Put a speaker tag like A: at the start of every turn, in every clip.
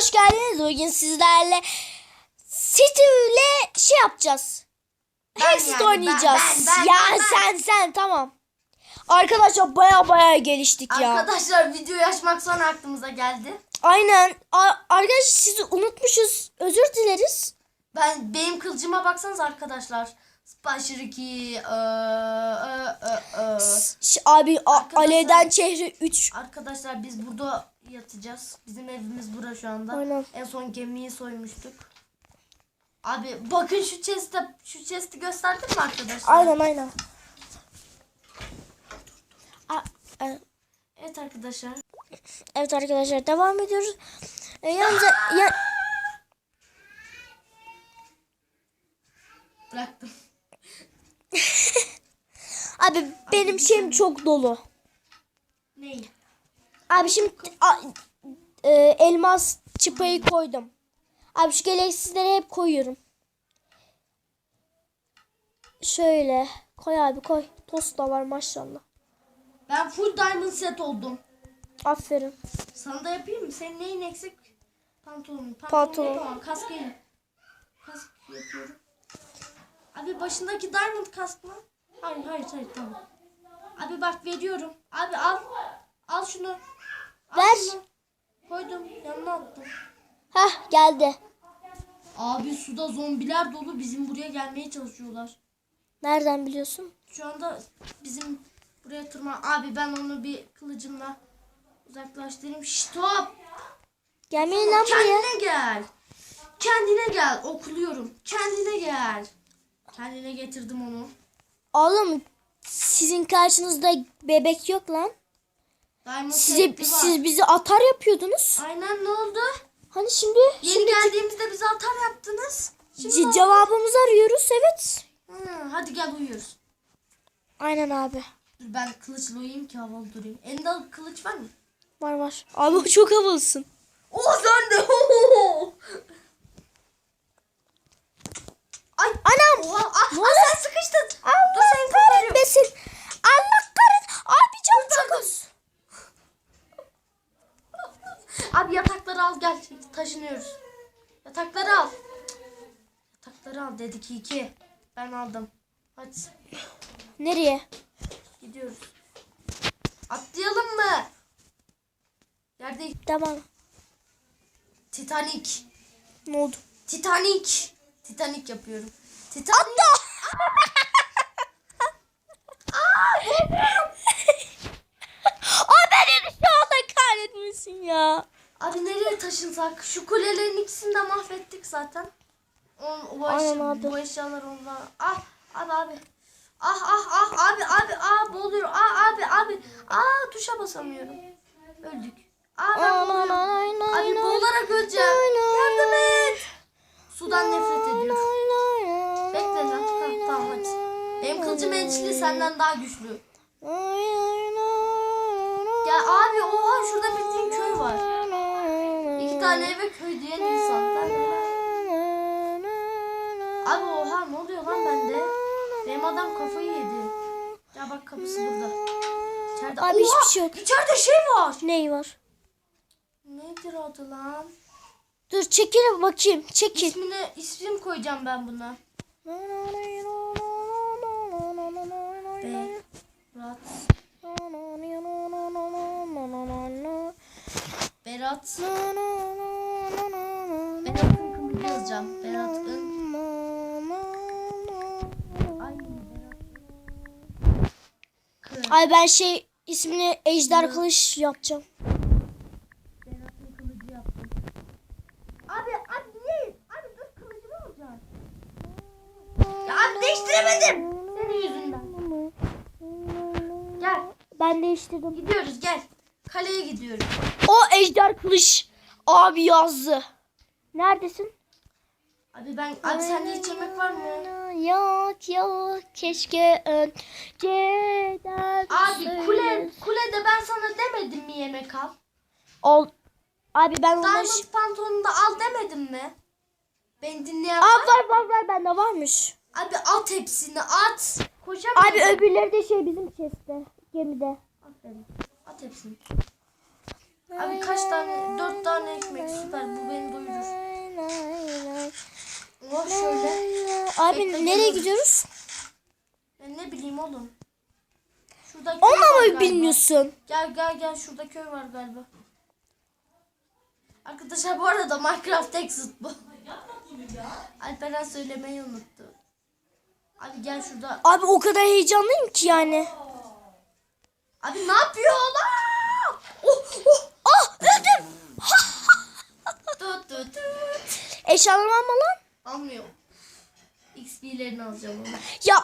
A: hoş geldiniz. Bugün sizlerle ile şey yapacağız.
B: Yani,
A: oynayacağız.
B: ben, ben, ben,
A: ya
B: ben, ben.
A: sen sen tamam. Arkadaşlar baya baya geliştik ya.
B: Arkadaşlar videoyu açmak sonra aklımıza geldi.
A: Aynen. A- arkadaşlar sizi unutmuşuz. Özür dileriz.
B: Ben benim kılıcıma baksanız arkadaşlar. Spasher 2 eee, eee, eee, eee.
A: Ş- abi a-
B: Arkadaşlar-
A: Alev'den Çehre 3.
B: Arkadaşlar biz burada yatacağız. Bizim evimiz bura şu anda.
A: Aynen.
B: En son gemiyi soymuştuk. Abi bakın şu chest'e şu chest'i gösterdim mi arkadaşlar?
A: Aynen aynen. A- e,
B: Evet arkadaşlar.
A: Evet arkadaşlar devam ediyoruz. E, yalnız ya,
B: Bıraktım.
A: abi benim şeyim çok dolu.
B: Neyi?
A: Abi şimdi a- e, elmas çıpayı koydum. Abi şu gereksizleri hep koyuyorum. Şöyle koy abi koy. Tost da var maşallah.
B: Ben full diamond set oldum.
A: Aferin.
B: Sana da yapayım mı? Senin neyin eksik? Pantolonun.
A: Pantolon.
B: Pantolon. Kask yap. Kask yapıyorum. Abi başındaki diamond kask mı? Hayır hayır hayır tamam. Abi bak veriyorum. Abi al. Al şunu. Al
A: Ver.
B: şunu. Koydum. Yanına attım.
A: Hah geldi.
B: Abi suda zombiler dolu. Bizim buraya gelmeye çalışıyorlar.
A: Nereden biliyorsun?
B: Şu anda bizim buraya tırman. Abi ben onu bir kılıcımla uzaklaştırayım. Stop.
A: Gelmeyin lan buraya.
B: Kendine gel. Kendine gel. Okuluyorum. Kendine gel. Kendine getirdim onu.
A: Oğlum sizin karşınızda bebek yok lan.
B: Diamond
A: Size,
B: var.
A: siz bizi atar yapıyordunuz.
B: Aynen ne oldu?
A: Hani şimdi,
B: Yeni
A: şimdi
B: geldiğimizde bize atar yaptınız. Şimdi
A: ce-
B: ne oldu?
A: cevabımızı arıyoruz evet.
B: Hı, hadi gel uyuyoruz.
A: Aynen abi.
B: Dur ben kılıçla uyuyayım ki havalı durayım. Elinde kılıç var mı?
A: Var var. Abi çok havalısın.
B: O sen de. Ay
A: Anam.
B: Oha, ah,
A: Ne oldu?
B: sen sıkıştın. Dur
A: Allah
B: seni kurtarıyorum.
A: kahretmesin. Allah kahret. Abi can çok az.
B: Abi yatakları al gel. Taşınıyoruz. Yatakları al. Yatakları al dedik iyi ki. Ben aldım. Hadi
A: Nereye?
B: gidiyoruz. Atlayalım mı? Yerde
A: Tamam.
B: Titanic.
A: Ne oldu?
B: Titanic. Titanic yapıyorum. Titanic.
A: O beni anda kahretmesin ya.
B: Abi nereye taşınsak? Şu kulelerin ikisini de mahvettik zaten. O, o,
A: Aynen
B: eşya,
A: abi.
B: eşyalar onlar. Ah abi abi. Ah ah ah abi abi ah boğuluyor. Ah abi abi. Ah tuşa basamıyorum. Öldük. Ah ben boğuluyorum. Abi boğularak öleceğim. Yardım et. Sudan nefret ediyorum. Bekle lan. Ha, tamam hadi. Benim kılıcım ençli senden daha güçlü. Ya abi oha şurada bildiğin köy var. İki tane eve köy diyen insan. Ben de- Abi oha ne oluyor lan bende? Benim adam kafayı yedi. Ya bak kapısı burada. İçeride
A: Abi hiçbir şey yok.
B: İçeride şey var.
A: Ney var?
B: Nedir adı lan?
A: Dur çekil bakayım. Çekil.
B: İsmini isim koyacağım ben buna. Berat. Berat. Berat'ın kılıcı yazacağım. Berat'ın. Ay Berat. Kı.
A: Ay ben şey ismini Ejder Kılıç yapacağım.
B: Abi abi niye? Abi dur kılıcımı alacağım. Ya abi değiştiremedim. Senin yüzünden.
A: Ben değiştirdim.
B: gidiyoruz gel. Kaleye gidiyoruz.
A: O Ejder Kılıç abi yazdı. Neredesin?
B: Abi ben abi sende hiç yemek var mı?
A: Yok yok keşke önceden
B: Abi kule kulede ben sana demedim mi yemek al?
A: Ol. Abi ben onları...
B: Diamond pantolonunu da al demedim mi? Ben dinleyen
A: Aa,
B: var.
A: var var var bende varmış.
B: Abi at hepsini at. Koşamıyorum.
A: Abi öbürleri de şey bizim chest'te gemide.
B: Aferin. At hepsini. Abi kaç tane? Dört tane ekmek süper. Bu beni doyurur. Var şöyle.
A: Abi
B: Bekle
A: nereye
B: gidiyoruz?
A: gidiyoruz?
B: Ben ne bileyim oğlum. Şurada köy
A: Onunla
B: mı
A: bilmiyorsun?
B: Gel gel gel şurada köy var galiba. Arkadaşlar bu arada Minecraft Exit bu. Alperen söylemeyi unuttu. Abi gel şurada.
A: Abi o kadar heyecanlıyım ki yani.
B: Abi ne yapıyor lan?
A: Oh, oh, ah öldüm.
B: Tut tut tut.
A: Eşyalarımı alma lan.
B: Almıyor. XP'lerini alacağım onu.
A: Ya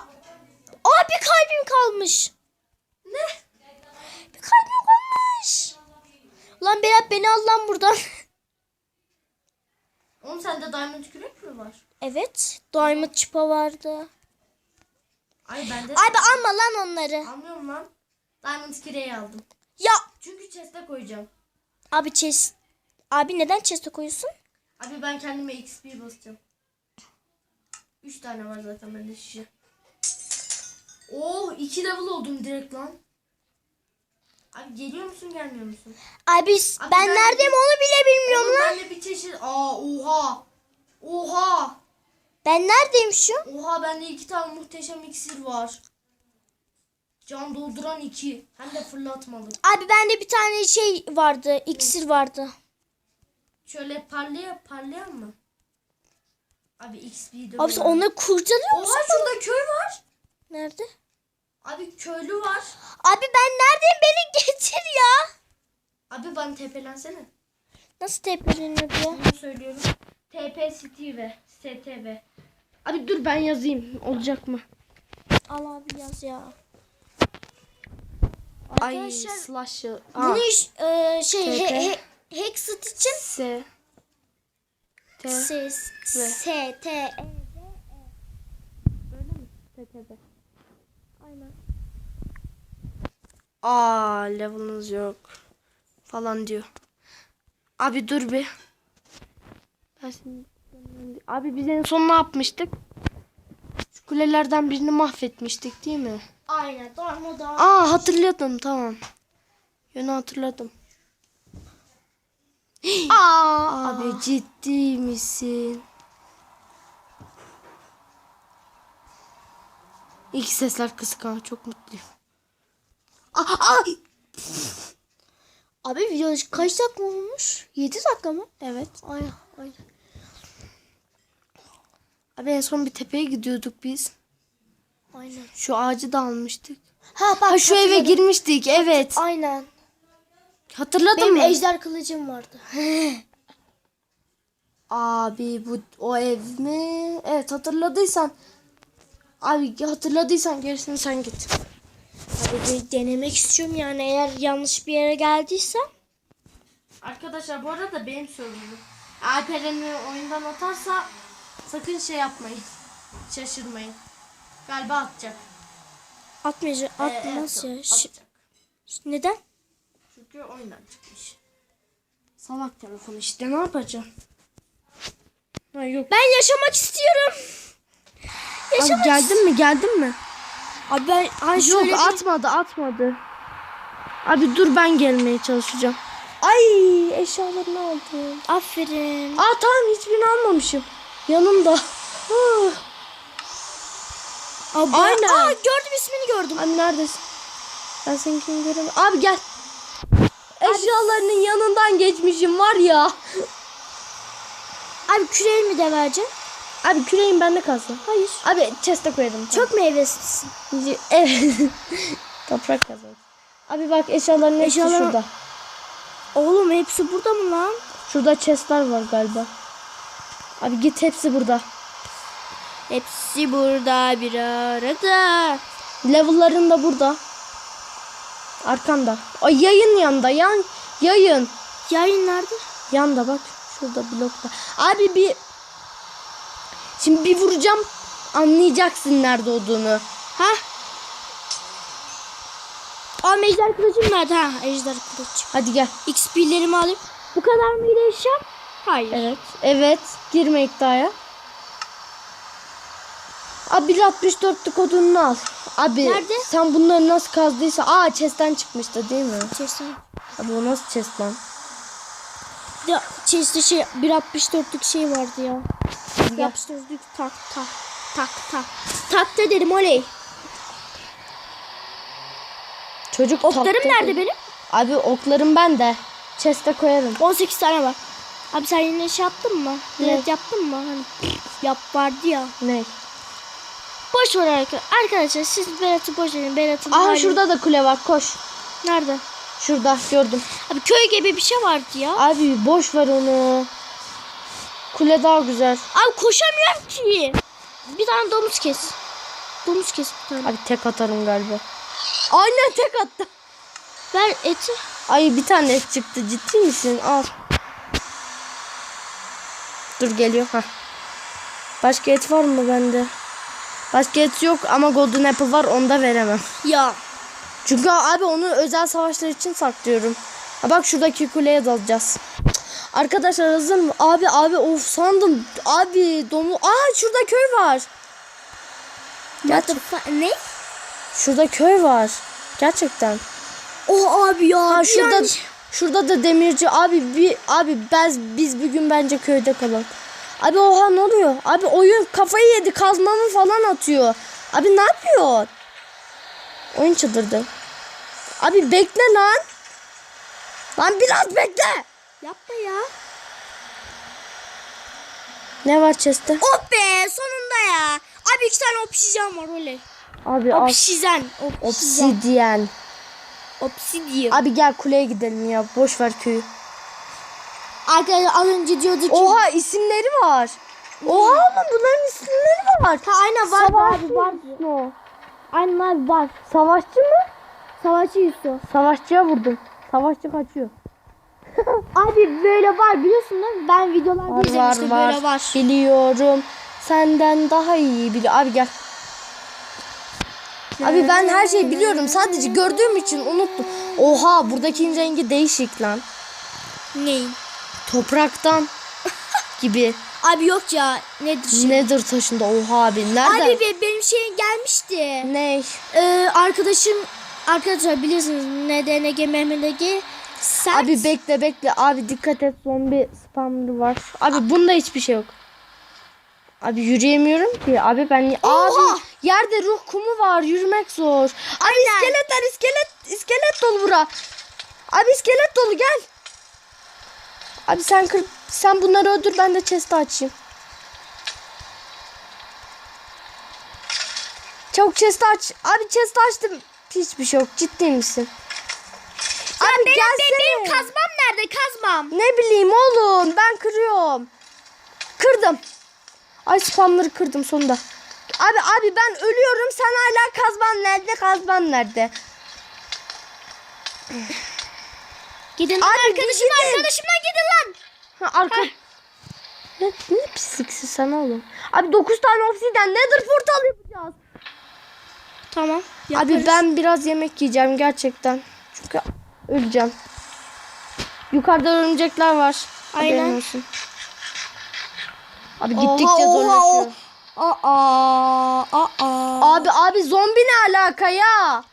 A: abi kalbim kalmış.
B: Ne?
A: Bir kalbim kalmış. Lan Berat beni al lan buradan.
B: Oğlum sende diamond kürek mi var?
A: evet. Diamond çıpa vardı.
B: Ay bende
A: Abi alma lan onları.
B: almıyorum lan. Diamond küreği aldım.
A: Ya
B: Çünkü chest'e koyacağım.
A: abi chest. Abi neden chest'e koyuyorsun?
B: Abi ben kendime XP basacağım. 3 tane var zaten bende şişe. Oh 2 level oldum direkt lan. Abi geliyor musun gelmiyor musun?
A: Abi,
B: Abi
A: ben
B: ben-
A: neredeyim onu bile bilmiyorum
B: Oğlum
A: lan.
B: bende bir çeşit. Aa oha. Oha.
A: Ben neredeyim şu?
B: Oha bende iki tane muhteşem iksir var. Can dolduran iki. Hem de fırlatmalı.
A: Abi bende bir tane şey vardı. iksir vardı.
B: Şöyle parlaya parlayan mı? Abi XP'yi de
A: Abi sen onları kurcalıyor musun?
B: Oha şurada köy var.
A: Nerede?
B: Abi köylü var.
A: Abi ben neredeyim? Beni getir ya.
B: Abi bana tepelensene.
A: Nasıl tepeleniyor ya?
B: Bunu söylüyorum. TP Steve. STV. Abi dur ben yazayım. Olacak mı?
A: Al abi yaz ya.
B: Ay
A: Arkadaşlar
B: slash.
A: bunu iş, e, şey
B: TP.
A: he, he, Hexit için
B: S. T.
A: S, S, T, E.
B: STV.
A: Aynen.
B: Aa level'ınız yok. Falan diyor. Abi dur bir. Ben şimdi... Abi biz en son ne yapmıştık? Kulelerden birini mahvetmiştik değil mi?
A: Aynen. Darmadağın.
B: Aa hatırladım tamam. Yönü hatırladım.
A: Aa.
B: Abi ciddi misin? İlk sesler kısık ama çok mutluyum. Aa, ay!
A: Abi video kaç dakika olmuş? 7 dakika mı?
B: Evet.
A: Aynen. Aynen.
B: Abi en son bir tepeye gidiyorduk biz.
A: Aynen.
B: Şu ağacı da almıştık.
A: Ha bak
B: Ha şu eve
A: hatırladım.
B: girmiştik evet.
A: Aynen.
B: Hatırladın
A: Benim
B: mı?
A: ejder kılıcım vardı.
B: Abi bu o ev mi? Evet hatırladıysan. Abi hatırladıysan gerisini sen git.
A: Abi bir denemek istiyorum yani eğer yanlış bir yere geldiysem.
B: Arkadaşlar bu arada benim sorumluluğum. Alperen'i oyundan atarsa sakın şey yapmayın. Şaşırmayın. Galiba atacak.
A: Atmayacak.
B: Ee,
A: Atmaz
B: evet,
A: ya.
B: Atacak.
A: neden?
B: Çünkü oyundan çıkmış. Salak telefon işte ne yapacağım? Ha, yok.
A: Ben yaşamak istiyorum.
B: Abi geldin mi geldin mi?
A: Abi ben ay şöyle
B: Yok
A: bir-
B: atmadı atmadı. Abi dur ben gelmeye çalışacağım. Ay eşyalarını aldım.
A: Aferin.
B: Aa tamam hiçbirini almamışım. Yanımda. Ah.
A: Abi,
B: Aynen.
A: Aa gördüm ismini gördüm.
B: Abi neredesin? Ben seninkini göremiyorum. Abi gel. Eşyalarının yanından geçmişim var ya.
A: Abi küreğimi de vereceğim.
B: Abi küreğin bende kalsın.
A: Hayır.
B: Abi chest'e koyalım.
A: Çok meyvesizsin.
B: Evet. Toprak kazan. Abi bak eşyaların hepsi
A: Eşyalar-
B: şurada.
A: Oğlum hepsi burada mı lan?
B: Şurada chest'ler var galiba. Abi git hepsi burada.
A: Hepsi burada bir arada.
B: Level'ların da burada. Arkanda. Ay yayın yanında. Yan yayın.
A: Yayın nerede?
B: Yanda bak. Şurada blokta. Abi bir Şimdi bir vuracağım. Anlayacaksın nerede olduğunu.
A: Ha? Aa ejder kılıcım nerede? Ha ejder kılıç.
B: Hadi gel.
A: XP'lerimi alayım. Bu kadar mıydı eşya? Hayır.
B: Evet. Evet. Girme iddiaya. Abi 1.64'lük kodunu al. Abi
A: Nerede?
B: sen bunları nasıl kazdıysa. Aa chest'ten çıkmıştı değil mi?
A: Chest'e.
B: Abi o nasıl chest lan?
A: Ya chest'te şey 1.64'lük şey vardı ya. 1.64'lük tak tak. tak tak. Tak da dedim oley.
C: Çocuk
A: Oklarım nerede benim?
C: Abi oklarım ben de. Chest'e koyarım.
A: 18 tane var. Abi sen yine şey yaptın mı?
C: Ne?
A: Direkt yaptın mı? Hani yap vardı ya.
C: Ne?
A: Boş ver arkadaşlar. Arkadaşlar siz Berat'ı boş verin. Berat'ın
C: Aha
A: hali-
C: şurada da kule var koş.
A: Nerede?
C: Şurada gördüm.
A: Abi köy gibi bir şey vardı ya.
C: Abi boş ver onu. Kule daha güzel.
A: Abi koşamıyorum ki. Bir tane domuz kes. Domuz kes bir tane.
C: Abi tek atarım galiba. Aynen tek attı.
A: Ver eti.
C: Ay bir tane et çıktı ciddi misin? Al. Dur geliyor. ha. Başka et var mı bende? Başka et yok ama Golden Apple var onu da veremem.
A: Ya.
C: Çünkü abi onu özel savaşlar için saklıyorum. Ha bak şuradaki kuleye dalacağız. Arkadaşlar hazır mı? Abi abi of sandım. Abi domu. Aa şurada köy var.
A: Fu- ne?
C: Şurada köy var. Gerçekten.
A: Oh abi ya.
C: Ha şurada
A: an-
C: şurada da demirci abi bir abi biz biz bugün bence köyde kalalım. Abi oha ne oluyor? Abi oyun kafayı yedi kazmamı falan atıyor. Abi ne yapıyor? Oyun çıldırdı. Abi bekle lan. Lan biraz bekle.
A: Yapma ya.
C: Ne var chest'te?
A: Oh be sonunda ya. Abi iki tane obsidyen var oley.
C: Abi al.
A: Obsidyen. Obsidyen.
C: Abi gel kuleye gidelim ya. Boş ver köyü.
A: Arkadaşlar az önce diyorduk ki.
C: Oha isimleri var. Oha oğlum bunların isimleri var.
A: Ha aynen var
C: Savaşçı
A: abi var.
C: o.
A: Aynen abi var.
C: Savaşçı mı?
A: Savaşçı Yusuf.
C: Savaşçıya vurdum. Savaşçı kaçıyor.
A: Abi böyle var biliyorsun değil mi? Ben videolarda
C: Var var
A: izlemiştim
C: var.
A: böyle var.
C: Biliyorum. Senden daha iyi biliyor. Abi gel. Abi ben her şeyi biliyorum. Sadece gördüğüm için unuttum. Oha buradaki rengi değişik lan.
A: Neyin?
C: Topraktan gibi.
A: Abi yok ya. Nedir şey?
C: Nether taşında oha abi. Nerede?
A: Abi be- benim şeyim gelmişti.
C: Ne?
A: Ee, arkadaşım arkadaşlar bilirsiniz NDNG MMDG sert.
C: Abi bekle bekle. Abi dikkat et zombi spamları var. Abi bunda hiçbir şey yok. Abi yürüyemiyorum ki. Abi ben
A: Oha!
C: abi yerde ruh kumu var. Yürümek zor. Abi
A: Aynen.
C: iskeletler iskelet iskelet dolu bura. Abi iskelet dolu gel. Abi sen kır sen bunları öldür ben de chest'i açayım. Çabuk chest'i aç. Abi chest'i açtım. Hiçbir şey yok. Ciddi misin? Abi
A: benim,
C: gelsene.
A: benim kazmam nerede kazmam?
C: Ne bileyim oğlum ben kırıyorum. Kırdım. Ay spamları kırdım sonunda. Abi abi ben ölüyorum sen hala kazman nerede kazman nerede?
A: Gidin
C: Abi,
A: arkadaşım
C: gidin.
A: arkadaşımla gidin lan.
C: Ha, arka. Ne, ne pisliksin sen oğlum. Abi 9 tane obsidyen nether portal yapacağız.
A: Tamam.
C: Abi ben biraz yemek yiyeceğim gerçekten. Çünkü öleceğim. Yukarıda örümcekler var. Haberin
A: Aynen.
C: olsun. Abi gittikçe zorlaşıyor.
A: Aa, aa.
C: Abi abi zombi ne alaka ya?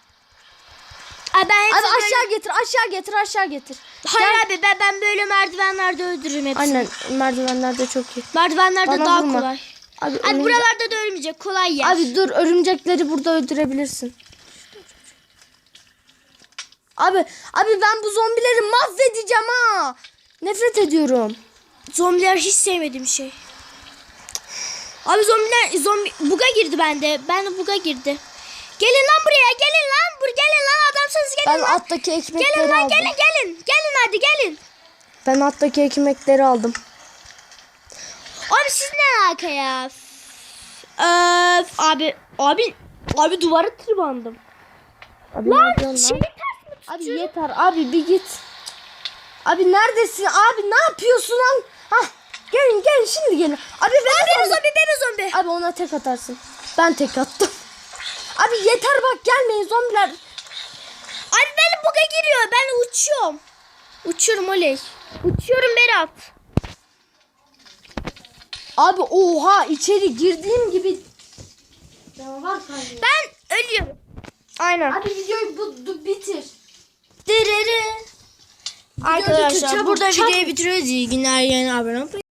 A: Abi ben
C: Abi
A: hepsini böyle-
C: aşağı getir, aşağı getir, aşağı getir.
A: Hayır
C: Gel.
A: abi ben, ben böyle merdivenlerde öldürürüm hepsini.
C: Aynen merdivenlerde çok iyi.
A: Merdivenlerde
C: Bana
A: daha
C: vurma.
A: kolay.
C: Abi,
A: Abi
C: örümcek-
A: buralarda da ölmeyecek. Kolay yer.
C: Abi dur örümcekleri burada öldürebilirsin. Abi abi ben bu zombileri mahvedeceğim ha. Nefret ediyorum.
A: Zombiler hiç sevmediğim şey. Abi zombiler zombi buga girdi bende. Ben de buga girdi. Gelin lan buraya. Gelin lan. Bur gelin lan adamsınız gelin
C: Ben
A: lan.
C: alttaki ekmekleri
A: Gelin lan
C: aldım.
A: gelin gelin. Gelin hadi gelin.
C: Ben alttaki ekmekleri aldım.
A: Abi siz ne alaka ya? Öf, abi abi abi duvara tırmandım.
C: Abi
A: Lan şeyi ters mi
C: Abi yeter abi bir git. Abi neredesin? Abi ne yapıyorsun lan? Hah gelin gelin şimdi gelin. Abi ben
A: Bebe zombi bebe zombi.
C: Abi ona tek atarsın. Ben tek attım. Abi yeter bak gelmeyin zombiler.
A: Abi benim buga giriyor. Ben uçuyorum. Uçuyorum oley. Uçuyorum Berat.
C: Abi oha içeri girdiğim gibi. Canavar kaynıyor.
A: Ben ölüyorum.
C: Aynen. Abi videoyu bu, bu- bitir.
A: Dırırı. Arkadaşlar burada videoyu bitiriyoruz. İyi günler. Yeni abone olmayı